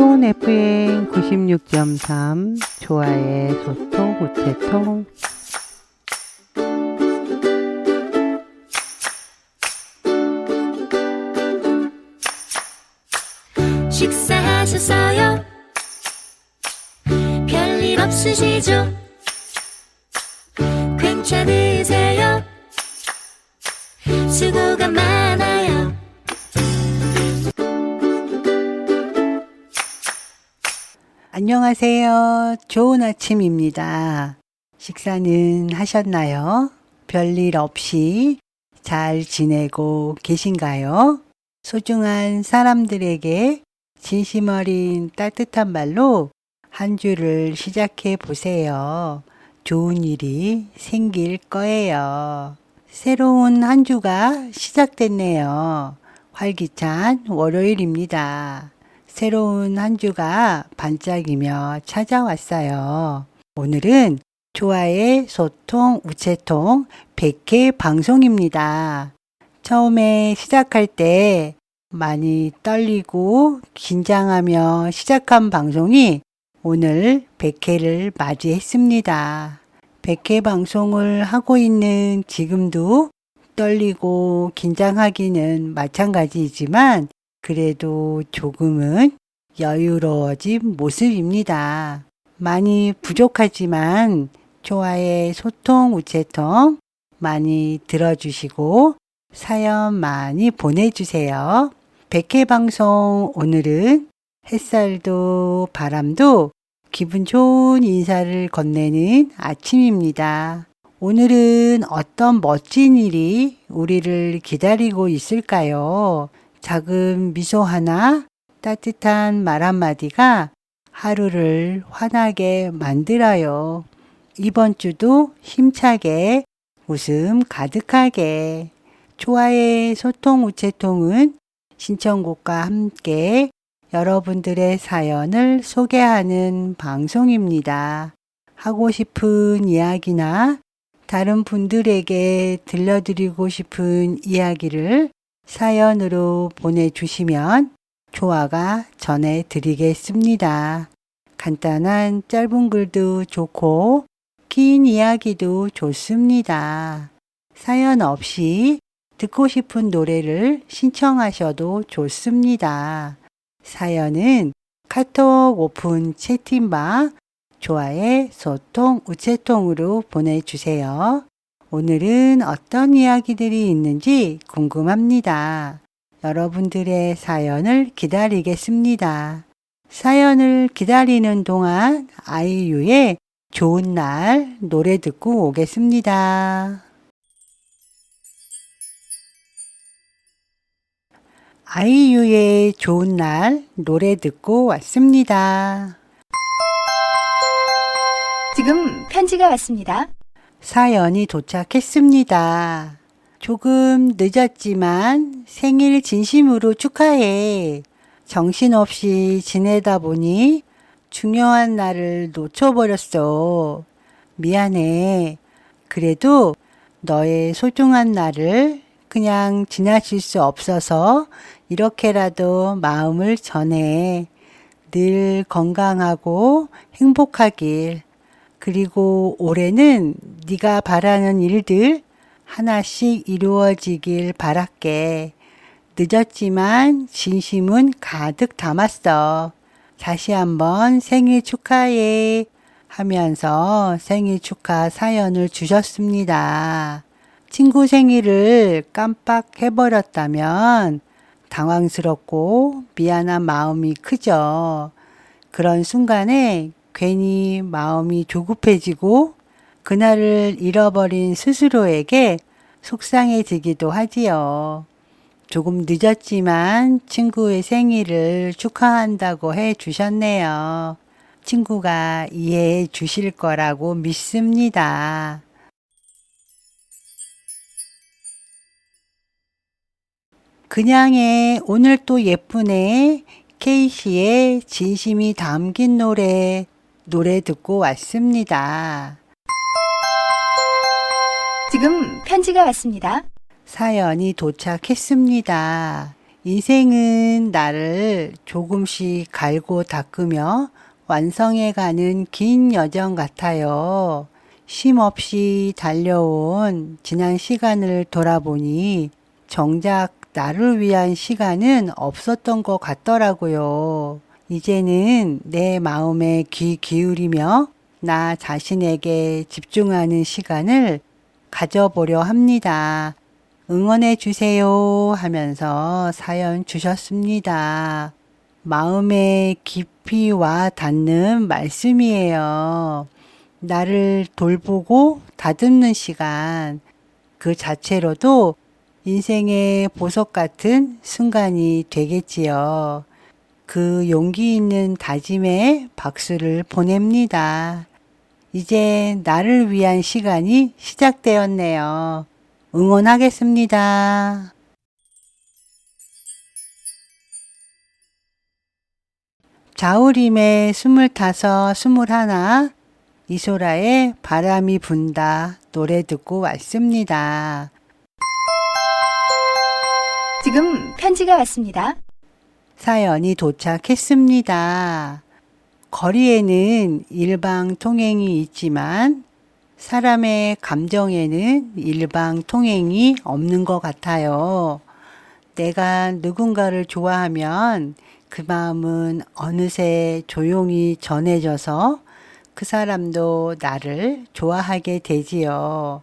좋은 FM 96.3 좋아의 소통 우체통 식사하셨어요? 별일 없으시죠? 괜찮으세요? 수고가 많아요. 안녕하세요. 좋은 아침입니다. 식사는 하셨나요? 별일 없이 잘 지내고 계신가요? 소중한 사람들에게 진심 어린 따뜻한 말로 한 주를 시작해 보세요. 좋은 일이 생길 거예요. 새로운 한 주가 시작됐네요. 활기찬 월요일입니다. 새로운 한 주가 반짝이며 찾아왔어요. 오늘은 좋아의 소통 우체통 100회 방송입니다. 처음에 시작할 때 많이 떨리고 긴장하며 시작한 방송이 오늘 100회를 맞이했습니다. 100회 방송을 하고 있는 지금도 떨리고 긴장하기는 마찬가지이지만 그래도 조금은 여유로워진 모습입니다. 많이 부족하지만 좋아의 소통 우체통 많이 들어주시고 사연 많이 보내주세요. 100회 방송 오늘은 햇살도 바람도 기분 좋은 인사를 건네는 아침입니다. 오늘은 어떤 멋진 일이 우리를 기다리고 있을까요? 작은 미소 하나, 따뜻한 말 한마디가 하루를 환하게 만들어요. 이번 주도 힘차게 웃음 가득하게 좋아의 소통 우체통은 신청곡과 함께 여러분들의 사연을 소개하는 방송입니다. 하고 싶은 이야기나 다른 분들에게 들려드리고 싶은 이야기를 사연으로 보내주시면 조아가 전해드리겠습니다. 간단한 짧은 글도 좋고 긴 이야기도 좋습니다. 사연 없이 듣고 싶은 노래를 신청하셔도 좋습니다. 사연은 카톡 오픈 채팅방 좋아의 소통 우체통으로 보내주세요. 오늘은 어떤 이야기들이 있는지 궁금합니다. 여러분들의 사연을 기다리겠습니다. 사연을 기다리는 동안 아이유의 좋은 날 노래 듣고 오겠습니다. 아이유의 좋은 날 노래 듣고 왔습니다. 지금 편지가 왔습니다. 사연이 도착했습니다. 조금 늦었지만 생일 진심으로 축하해. 정신없이 지내다 보니 중요한 날을 놓쳐버렸어. 미안해. 그래도 너의 소중한 날을 그냥 지나칠 수 없어서 이렇게라도 마음을 전해. 늘 건강하고 행복하길. 그리고 올해는 네가 바라는 일들 하나씩 이루어지길 바랄게. 늦었지만 진심은 가득 담았어. 다시 한번 생일 축하해 하면서 생일 축하 사연을 주셨습니다. 친구 생일을 깜빡 해버렸다면 당황스럽고 미안한 마음이 크죠. 그런 순간에 괜히 마음이 조급해지고 그날을 잃어버린 스스로에게 속상해지기도 하지요. 조금 늦었지만 친구의 생일을 축하한다고 해 주셨네요. 친구가 이해해 주실 거라고 믿습니다. 그냥의 오늘 또 예쁘네. 케이시의 진심이 담긴 노래, 노래 듣고 왔습니다. 지금 편지가 왔습니다. 사연이 도착했습니다. 인생은 나를 조금씩 갈고 닦으며 완성해가는 긴 여정 같아요. 쉼 없이 달려온 지난 시간을 돌아보니 정작 나를 위한 시간은 없었던 것 같더라고요. 이제는 내 마음에 귀 기울이며 나 자신에게 집중하는 시간을 가져보려 합니다. 응원해 주세요 하면서 사연 주셨습니다. 마음에 깊이 와 닿는 말씀이에요. 나를 돌보고 다듬는 시간 그 자체로도 인생의 보석 같은 순간이 되겠지요. 그 용기 있는 다짐에 박수를 보냅니다. 이제 나를 위한 시간이 시작되었네요. 응원하겠습니다. 자우림의 스물다섯, 스물하나, 이소라의 바람이 분다 노래 듣고 왔습니다. 지금 편지가 왔습니다. 사연이 도착했습니다. 거리에는 일방 통행이 있지만 사람의 감정에는 일방 통행이 없는 것 같아요. 내가 누군가를 좋아하면 그 마음은 어느새 조용히 전해져서 그 사람도 나를 좋아하게 되지요.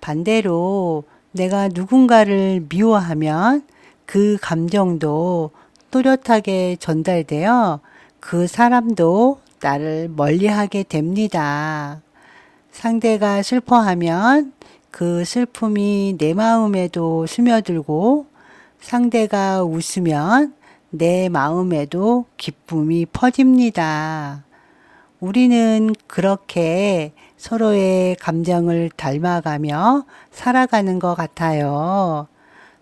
반대로 내가 누군가를 미워하면 그 감정도 또렷하게 전달되어 그 사람도 나를 멀리하게 됩니다. 상대가 슬퍼하면 그 슬픔이 내 마음에도 스며들고 상대가 웃으면 내 마음에도 기쁨이 퍼집니다. 우리는 그렇게 서로의 감정을 닮아가며 살아가는 것 같아요.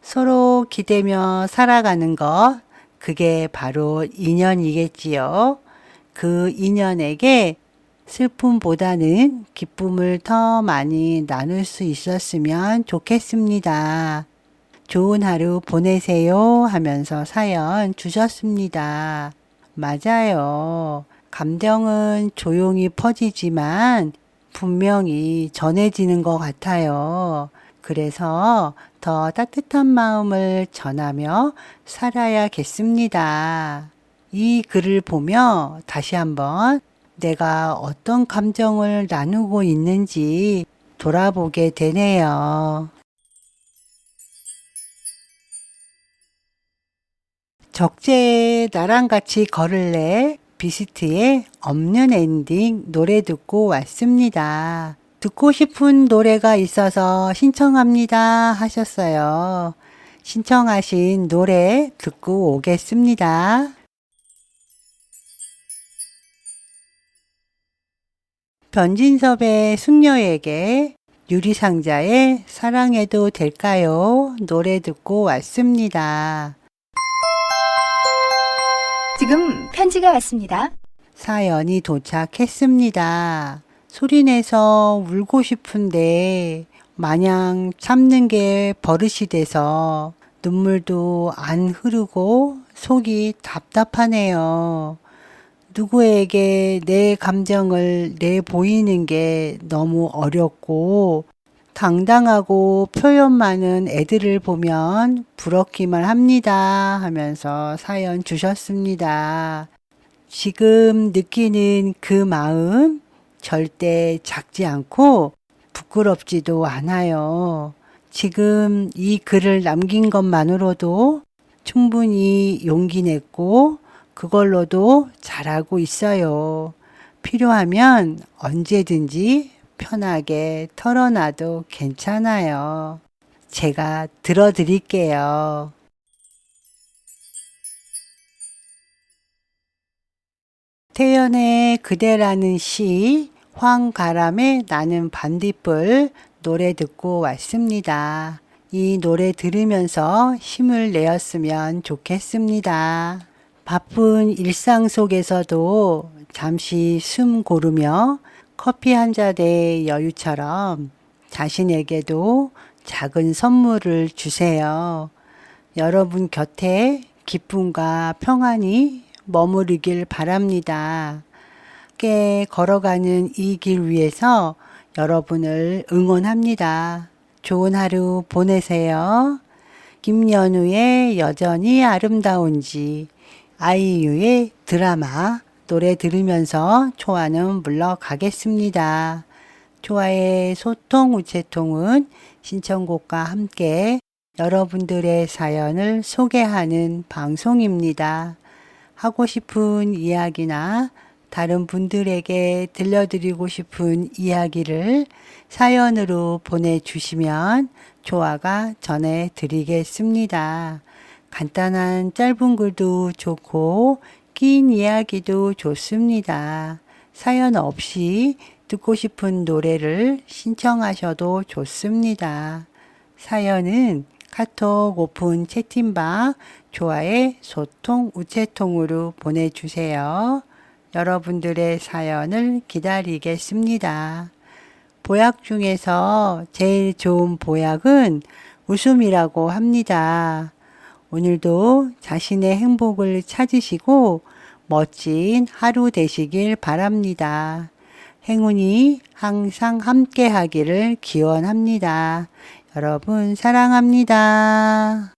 서로 기대며 살아가는 것, 그게 바로 인연이겠지요. 그 인연에게 슬픔보다는 기쁨을 더 많이 나눌 수 있었으면 좋겠습니다. 좋은 하루 보내세요 하면서 사연 주셨습니다. 맞아요. 감정은 조용히 퍼지지만 분명히 전해지는 것 같아요. 그래서 더 따뜻한 마음을 전하며 살아야겠습니다. 이 글을 보며 다시 한번 내가 어떤 감정을 나누고 있는지 돌아보게 되네요. 적재의 나랑 같이 걸을래 비스트의 없는 엔딩 노래 듣고 왔습니다. 듣고 싶은 노래가 있어서 신청합니다 하셨어요. 신청하신 노래 듣고 오겠습니다. 변진섭의 숙녀에게 유리상자의 사랑해도 될까요? 노래 듣고 왔습니다. 지금 편지가 왔습니다. 사연이 도착했습니다. 소리내서 울고 싶은데 마냥 참는 게 버릇이 돼서 눈물도 안 흐르고 속이 답답하네요. 누구에게 내 감정을 내보이는 게 너무 어렵고 당당하고 표현 많은 애들을 보면 부럽기만 합니다 하면서 사연 주셨습니다. 지금 느끼는 그 마음 절대 작지 않고 부끄럽지도 않아요. 지금 이 글을 남긴 것만으로도 충분히 용기 냈고 그걸로도 잘하고 있어요. 필요하면 언제든지 편하게 털어놔도 괜찮아요. 제가 들어드릴게요. 태연의 그대라는 시, 황가람의 나는 반딧불 노래 듣고 왔습니다. 이 노래 들으면서 힘을 내었으면 좋겠습니다. 바쁜 일상 속에서도 잠시 숨 고르며 커피 한 잔의 여유처럼 자신에게도 작은 선물을 주세요. 여러분 곁에 기쁨과 평안이 머무르길 바랍니다. 함께 걸어가는 이 길 위해서 여러분을 응원합니다. 좋은 하루 보내세요. 김연우의 여전히 아름다운지 아이유의 드라마 노래 들으면서 초아는 물러가겠습니다. 초아의 소통 우체통은 신청곡과 함께 여러분들의 사연을 소개하는 방송입니다. 하고 싶은 이야기나 다른 분들에게 들려드리고 싶은 이야기를 사연으로 보내주시면 조아가 전해드리겠습니다. 간단한 짧은 글도 좋고 긴 이야기도 좋습니다. 사연 없이 듣고 싶은 노래를 신청하셔도 좋습니다. 사연은 카톡 오픈 채팅방 조아의 소통 우체통으로 보내주세요. 여러분들의 사연을 기다리겠습니다. 보약 중에서 제일 좋은 보약은 웃음이라고 합니다. 오늘도 자신의 행복을 찾으시고 멋진 하루 되시길 바랍니다. 행운이 항상 함께 하기를 기원합니다. 여러분 사랑합니다.